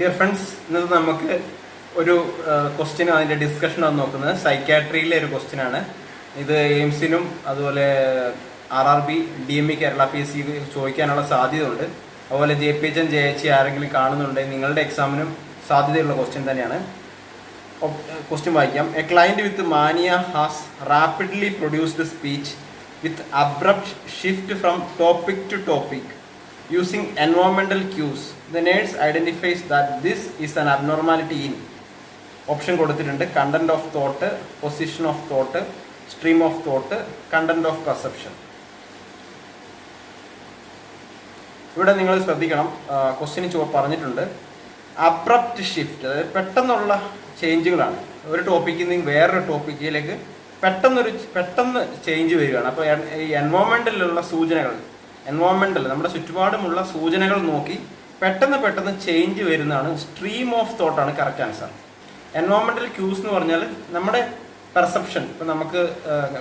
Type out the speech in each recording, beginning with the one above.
Dear friends ഇന്നത് നമുക്ക് ഒരു ക്വസ്റ്റ്യനും അതിന്റെ ഡിസ്കഷനാണ് നോക്കുന്നത്. സൈക്കാട്രിയിലെ ഒരു ക്വസ്റ്റ്യനാണ് ഇത് എയിംസിനും അതുപോലെ R R B D M E Kerala P S C ചോദിക്കാനുള്ള സാധ്യതയുണ്ട്. അതുപോലെ J P H N J H ആരെങ്കിലും കാണുന്നുണ്ടെങ്കിൽ നിങ്ങളുടെ എക്സാമിനും സാധ്യതയുള്ള ക്വസ്റ്റ്യൻ തന്നെയാണ്. ക്വസ്റ്റ്യൻ വായിക്കാം. A client with mania has rapidly produced speech with abrupt shift from topic to topic using environmental cues the nurse identifies that this is an abnormality in. Option കൊടുത്തിട്ടുണ്ട് content of thought possession of thought stream of thought content of perception ഇവിടെ നിങ്ങൾ ശ്രദ്ധിക്കണം question ചോ പറഞ്ഞിട്ടുണ്ട്. Abrupt shift അതായത് പെട്ടെന്നുള്ള ചേഞ്ചുകളാണ് ഒരു ടോപ്പിക്കിൽ നിന്ന് വേറൊരു ടോപ്പിക്കിലേക്ക് പെട്ടെന്നൊരു പെട്ടെന്ന് ചേഞ്ച് വരികയാണ്. അപ്പോൾ ഈ എൻവോൺമെന്റിലുള്ള സൂചനകൾ എൻവോൺമെന്റൽ നമ്മുടെ ചുറ്റുപാടുമുള്ള സൂചനകൾ നോക്കി പെട്ടെന്ന് പെട്ടെന്ന് ചേഞ്ച് വരുന്നതാണ് സ്ട്രീം ഓഫ് തോട്ടാണ് കറക്റ്റ് ആൻസർ എൻവോൺമെന്റൽ ക്യൂസ് എന്ന് പറഞ്ഞാൽ നമ്മുടെ പെർസെപ്ഷൻ ഇപ്പം നമുക്ക്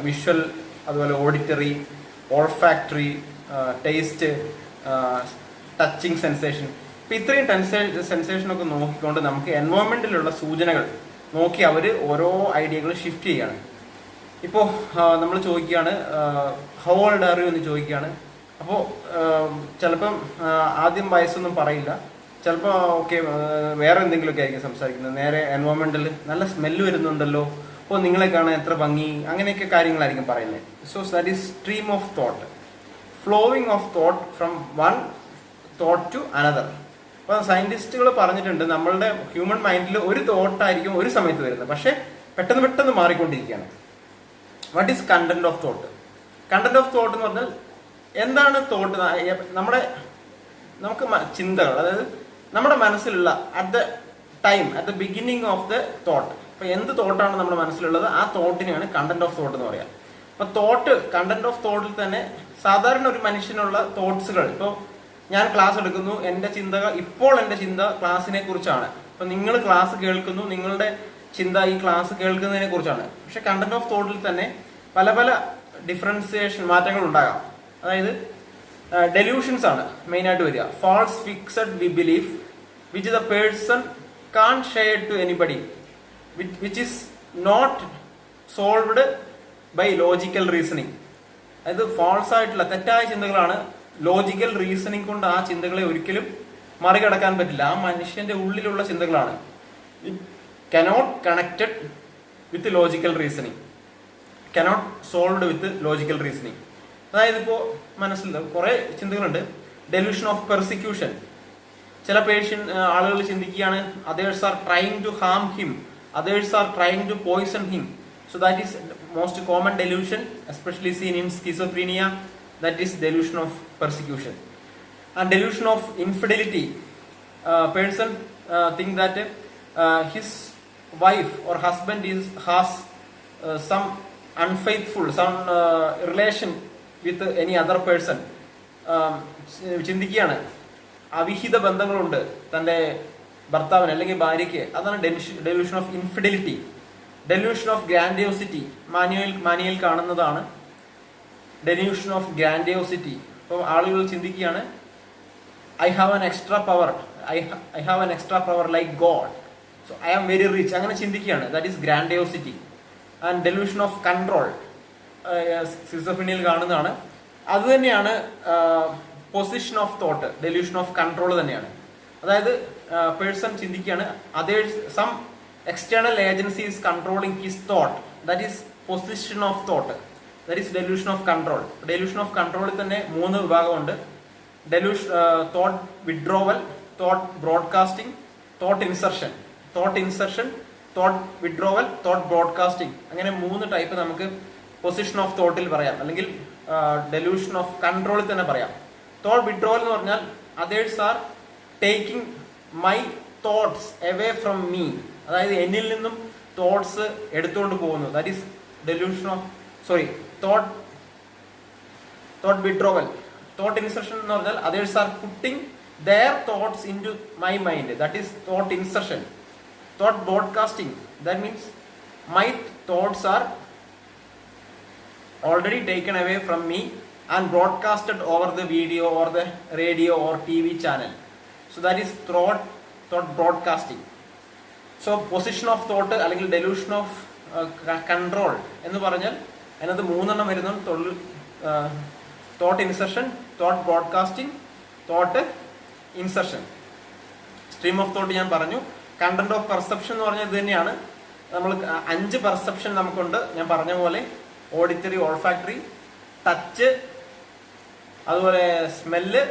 വിഷ്വൽ അതുപോലെ auditory olfactory taste touching sensation ഇപ്പം ഇത്രയും ടെൻസേ സെൻസേഷനൊക്കെ നോക്കിക്കൊണ്ട് നമുക്ക് എൻവോൺമെന്റിലുള്ള സൂചനകൾ നോക്കി അവർ ഓരോ ഐഡിയകൾ ഷിഫ്റ്റ് ചെയ്യുകയാണ് ഇപ്പോൾ നമ്മൾ ചോദിക്കുകയാണ് ഹൗ ഓൾഡ് ആർ യു എന്ന് ചോദിക്കുകയാണ്. അപ്പോൾ ചിലപ്പം ആദ്യം വയസ്സൊന്നും പറയില്ല. ചിലപ്പോൾ ഓക്കെ വേറെ എന്തെങ്കിലുമൊക്കെ ആയിരിക്കും സംസാരിക്കുന്നത്. നേരെ എൻവോൺമെന്റിൽ നല്ല സ്മെല്ല് വരുന്നുണ്ടല്ലോ. അപ്പോൾ നിങ്ങളെ കാണാൻ എത്ര ഭംഗി. അങ്ങനെയൊക്കെ കാര്യങ്ങളായിരിക്കും പറയുന്നത്. So that is stream of thought flowing of thought from one thought to another അപ്പോൾ സയന്റിസ്റ്റുകൾ പറഞ്ഞിട്ടുണ്ട് നമ്മളുടെ ഹ്യൂമൻ മൈൻഡിൽ ഒരു തോട്ടായിരിക്കും ഒരു സമയത്ത് വരുന്നത്. പക്ഷേ പെട്ടെന്ന് പെട്ടെന്ന് മാറിക്കൊണ്ടിരിക്കുകയാണ്. What is content of thought content of thought എന്ന് പറഞ്ഞാൽ എന്താണ് തോട്ട് നമ്മുടെ നമുക്ക് ചിന്തകൾ അതായത് നമ്മുടെ മനസ്സിലുള്ള at the time at the beginning of the thought അപ്പൊ എന്ത് തോട്ടാണ് നമ്മുടെ മനസ്സിലുള്ളത്? ആ തോട്ടിനെയാണ് കണ്ടന്റ് ഓഫ് തോട്ട് എന്ന് പറയാം. അപ്പൊ തോട്ട് കണ്ടന്റ് ഓഫ് തോട്ടിൽ തന്നെ സാധാരണ ഒരു മനുഷ്യനുള്ള തോട്ട്സുകൾ ഇപ്പോൾ ഞാൻ ക്ലാസ് എടുക്കുന്നു എന്റെ ചിന്തകൾ ഇപ്പോൾ എന്റെ ചിന്ത ക്ലാസ്സിനെ കുറിച്ചാണ്. അപ്പൊ നിങ്ങൾ ക്ലാസ് കേൾക്കുന്നു നിങ്ങളുടെ ചിന്ത ഈ ക്ലാസ് കേൾക്കുന്നതിനെ കുറിച്ചാണ്. പക്ഷെ കണ്ടന്റ് ഓഫ് തോട്ടിൽ തന്നെ പല പല ഡിഫറൻസിയേഷൻ മാറ്റങ്ങൾ ഉണ്ടാകാം. അതായത് ഡെലൂഷൻസ് ആണ് മെയിൻ ആയിട്ട് വരിക false fixed we belief which the person can share to anybody which is not solved by logical reasoning അതായത് ഫാൾസ് ആയിട്ടുള്ള തെറ്റായ ചിന്തകളാണ് ലോജിക്കൽ റീസണിങ് കൊണ്ട് ആ ചിന്തകളെ ഒരിക്കലും മറികടക്കാൻ പറ്റില്ല. ആ മനുഷ്യന്റെ ഉള്ളിലുള്ള ചിന്തകളാണ്. Cannot connected with logical reasoning cannot solved with logical reasoning അതായത് ഇപ്പോൾ മനസ്സിൽ കുറേ ചിന്തകളുണ്ട്. ഡെലൂഷൻ ഓഫ് പെർസിക്യൂഷൻ ചില പേഷ്യൻ ആളുകൾ ചിന്തിക്കുകയാണ് others are trying to harm him others are trying to poison him so that is most common delusion especially seen in schizophrenia that is delusion of persecution and delusion of infidelity person think that his wife or husband is has some unfaithful some relation with any other person ചിന്തിക്കുകയാണ്. അവിഹിത ബന്ധങ്ങളുണ്ട് തന്റെ ഭർത്താവിന് അല്ലെങ്കിൽ ഭാര്യയ്ക്ക്. അതാണ് delusion of infidelity delusion of grandiosity manual manual കാണുന്നതാണ് delusion of grandiosity അപ്പോൾ ആളുകൾ ചിന്തിക്കുകയാണ് I have an extra power I I have an extra power like God so I am very rich അങ്ങനെ ചിന്തിക്കുകയാണ്. That is grandiosity and delusion of control സിസോഫിനിയിൽ കാണുന്നതാണ്. അത് തന്നെയാണ് possession of thought delusion of control തന്നെയാണ്. അതായത് person ചിന്തിക്കുകയാണ് അതേ some external agency is controlling his thought that is possession of thought that is delusion of control delusion of കൺട്രോളിൽ തന്നെ മൂന്ന് വിഭാഗമുണ്ട്. Delusion thought withdrawal thought broadcasting thought insertion thought insertion thought withdrawal thought broadcasting അങ്ങനെ മൂന്ന് type നമുക്ക് position of തോട്ടിൽ പറയാം. അല്ലെങ്കിൽ ഡെലൂഷൻ ഓഫ് കൺട്രോളിൽ തന്നെ പറയാം. തോട്ട് വിഡ്രോവൽ എന്ന് പറഞ്ഞാൽ others are taking my thoughts away from me അതായത് എന്നിൽ നിന്നും തോട്ട്സ് എടുത്തുകൊണ്ട് പോകുന്നു. That is delusion of sorry thought thought withdrawal thought insertion എന്ന് പറഞ്ഞാൽ others are putting their thoughts into my mind that is thought insertion thought broadcasting that means my thoughts are already taken away from me and broadcasted over the video or the radio or TV channel. So that is thought thought broadcasting so possession of thought അല്ലെങ്കിൽ delusion of control എന്ന് പറഞ്ഞാൽ അതിനകത്ത് മൂന്നെണ്ണം വരുന്നു. തൊഴിൽ thought insertion thought broadcasting thought insertion stream of thought ഞാൻ പറഞ്ഞു. Content of perception എന്ന് പറഞ്ഞാൽ ഇത് തന്നെയാണ്. നമ്മൾ അഞ്ച് പെർസെപ്ഷൻ നമുക്കുണ്ട്. ഞാൻ പറഞ്ഞ പോലെ ഓഡിറ്ററി ഓൾഫാക്ടറി ടച്ച് അതുപോലെ സ്മെല്ല്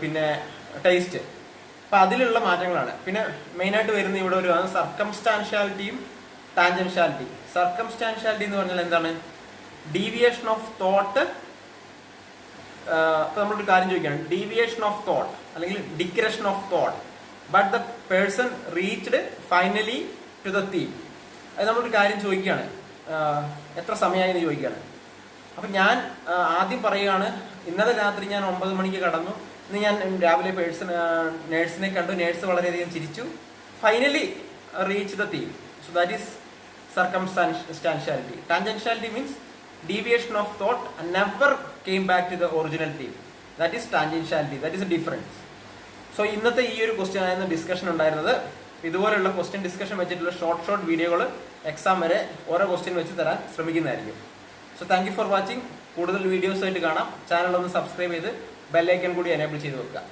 പിന്നെ ടേസ്റ്റ് അപ്പം അതിലുള്ള മാറ്റങ്ങളാണ്. പിന്നെ മെയിനായിട്ട് വരുന്ന ഇവിടെ ഒരു സർക്കംസ്റ്റാൻഷ്യാലിറ്റിയും ടാൻജൻഷ്യാലിറ്റി സർക്കംസ്റ്റാൻഷ്യാലിറ്റി എന്ന് പറഞ്ഞാൽ എന്താണ്? ഡീവിയേഷൻ ഓഫ് തോട്ട് ഇപ്പം നമ്മളൊരു കാര്യം ചോദിക്കുകയാണ്. ഡീവിയേഷൻ ഓഫ് തോട്ട് അല്ലെങ്കിൽ digression of thought but the person reached finally to the theme അത് നമ്മളൊരു കാര്യം ചോദിക്കുകയാണ്. എത്ര സമയമായി എന്ന് ചോദിക്കുകയാണ്. അപ്പം ഞാൻ ആദ്യം പറയുകയാണ് ഇന്നലെ രാത്രി ഞാൻ ഒമ്പത് മണിക്ക് കടന്നു. ഇന്ന് ഞാൻ രാവിലെ പേഴ്സൺ നേഴ്സിനെ കണ്ടു. നേഴ്സ് വളരെയധികം ചിരിച്ചു. Finally reach the theme so that is circumstantiality tangentiality means deviation of thought never came back to the original theme that is tangentiality that is a difference so ഇന്നത്തെ ഈ ഒരു ക്വസ്റ്റ്യൻ ആയിരുന്നു discussion ഉണ്ടായിരുന്നത്. ഇതുപോലെയുള്ള question discussion വെച്ചിട്ടുള്ള short short വീഡിയോകൾ exam വരെ ഓരോ ക്വസ്റ്റ്യൻ വെച്ച് തരാൻ ശ്രമിക്കുന്നതായിരിക്കും. സോ താങ്ക് ഫോർ വാച്ചിങ് കൂടുതൽ വീഡിയോസ് ആയിട്ട് കാണാം. ചാനൽ ഒന്ന് സബ്സ്ക്രൈബ് ചെയ്ത് ബെല്ലൈക്കൺ കൂടി എനേബിൾ ചെയ്ത് വെക്കുക.